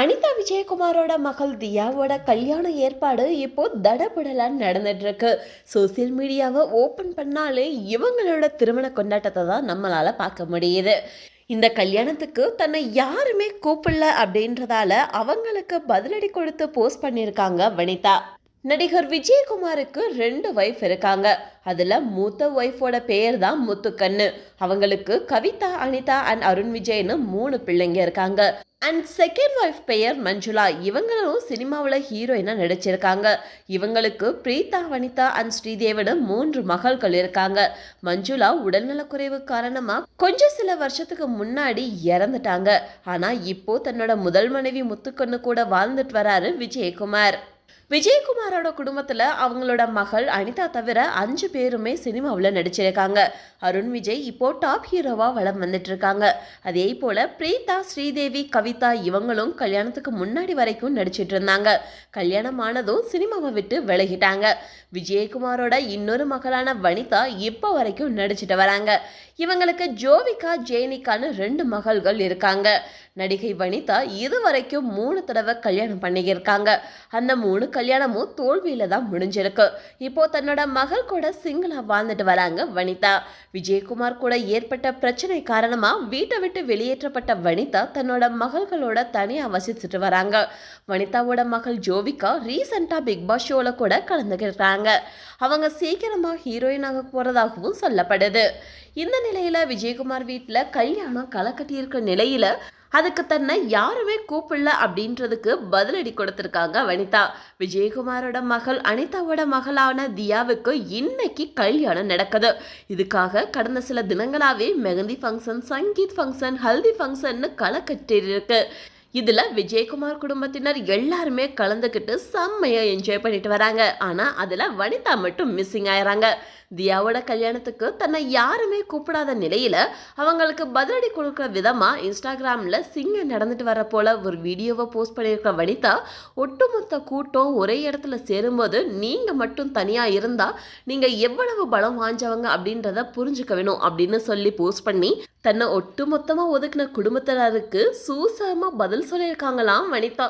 அனிதா விஜயகுமாரோட மகள் தியாவோட கல்யாண ஏற்பாடு இப்போ தடபுடலா நடந்துட்டு இருக்கு சோசியல் மீடியாவை ஓப்பன் பண்ணாலே இவங்களோட திருமண கொண்டாட்டத்தை தான் நம்மளால பார்க்க முடியுது. இந்த கல்யாணத்துக்கு தன்னை யாருமே கூப்பிடல அப்படின்றதால அவங்களுக்கு பதிலடி கொடுத்து போஸ்ட் பண்ணியிருக்காங்க வனிதா. நடிகர் விஜயகுமாருக்கு ரெண்டு ஒய்ஃப் இருக்காங்க. அதில் மூத்த ஒய்ஃபோட பேர் தான் முத்துக்கண்ணு. அவங்களுக்கு கவிதா அனிதா அண்ட் அருண் விஜய்னு மூணு பிள்ளைங்க இருக்காங்க. அண்ட் செகண்ட் ஒய்ஃப் பெயர் மஞ்சுளா. இவங்களும் சினிமாவில் ஹீரோயினாக நடிச்சிருக்காங்க. இவங்களுக்கு பிரீதா வனிதா அண்ட் ஸ்ரீதேவனு மூன்று மகள்கள் இருக்காங்க. மஞ்சுளா உடல்நலக்குறைவு காரணமாக கொஞ்சம் சில வருஷத்துக்கு முன்னாடி இறந்துட்டாங்க. ஆனால் இப்போ தன்னோட முதல் மனைவி முத்துக்கண்ணு கூட வாழ்ந்துட்டு வராரு விஜயகுமார். விஜயகுமாரோட குடும்பத்தில் அவங்களோட மகள் அனிதா தவிர அஞ்சு பேருமே சினிமாவில் நடிச்சிருக்காங்க. அருண் விஜய் இப்போ டாப் ஹீரோவாக வளம் வந்துட்டு இருக்காங்க அதே போல் பிரீதா ஸ்ரீதேவி கவிதா இவங்களும் கல்யாணத்துக்கு முன்னாடி வரைக்கும் நடிச்சிட்டு இருந்தாங்க கல்யாணம் ஆனதும் சினிமாவை விட்டு விலகிட்டாங்க. விஜயகுமாரோட இன்னொரு மகளான வனிதா இப்போ வரைக்கும் நடிச்சிட்டு வராங்க. இவங்களுக்கு ஜோவிகா ஜெயனிகான்னு ரெண்டு மகள்கள் இருக்காங்க. நடிகை வனிதா இது வரைக்கும் மூணு தடவை கல்யாணம் பண்ணியிருக்காங்க. அந்த மூணு கல்யாணமும் தோல்வியில தான் முடிஞ்சிருக்கு. இப்போ தன்னோட மகள் கூட சிங்கிளா வாழ்ந்துட்டு வராங்க வனிதா. விஜயகுமார் கூட ஏற்பட்ட பிரச்சனை காரணமா வீட்டை விட்டு வெளியேற்றப்பட்ட வனிதா தன்னோட மகள்களோட தனியா வசிச்சுட்டு வராங்க. வனிதாவோட மகள் ஜோவிகா ரீசெண்டா பிக் பாஸ் ஷோல கூட கலந்துக்கிறாங்க அவங்க சீக்கிரமா ஹீரோயினாக போறதாகவும் சொல்லப்படுது. இந்த நிலையில விஜயகுமார் வீட்டில் கல்யாணம் களை கட்டியிருக்க நிலையில அதுக்கு தன்னை யாருமே கூப்பிடல அப்படின்றதுக்கு பதிலடி கொடுத்துருக்காங்க வனிதா. விஜயகுமாரோட மகள் அனிதாவோட மகளான தியாவுக்கு இன்னைக்கு கல்யாணம் நடக்குது. இதுக்காக கடந்த சில தினங்களாகவே மெஹந்தி ஃபங்க்ஷன் சங்கீத் ஃபங்க்ஷன் ஹல்தி ஃபங்க்ஷன்னு களை இதில் விஜயகுமார் குடும்பத்தினர் எல்லாருமே கலந்துக்கிட்டு செம்மையாக என்ஜாய் பண்ணிட்டு வராங்க. ஆனால் அதில் வனிதா மட்டும் மிஸ்ஸிங் ஆயிறாங்க. தியாவோட கல்யாணத்துக்கு தன்னை யாருமே கூப்பிடாத நிலையில் அவங்களுக்கு பதிலடி கொடுக்குற விதமாக இன்ஸ்டாகிராமில் சிங்க நடந்துட்டு வர போல ஒரு வீடியோவை போஸ்ட் பண்ணியிருக்க வனிதா ஒட்டுமொத்த கூட்டம் ஒரே இடத்துல சேரும்போது நீங்கள் மட்டும் தனியாக இருந்தால் நீங்கள் எவ்வளவு பலம் வாஞ்சவங்க அப்படின்றத புரிஞ்சுக்க வேணும் அப்படின்னு சொல்லி போஸ்ட் பண்ணி தன்னை ஒட்டுமொத்தமாக ஒதுக்கின குடும்பத்தினருக்கு சூசகமா பதில் சொல்லியிருக்காங்களாம் வனிதா.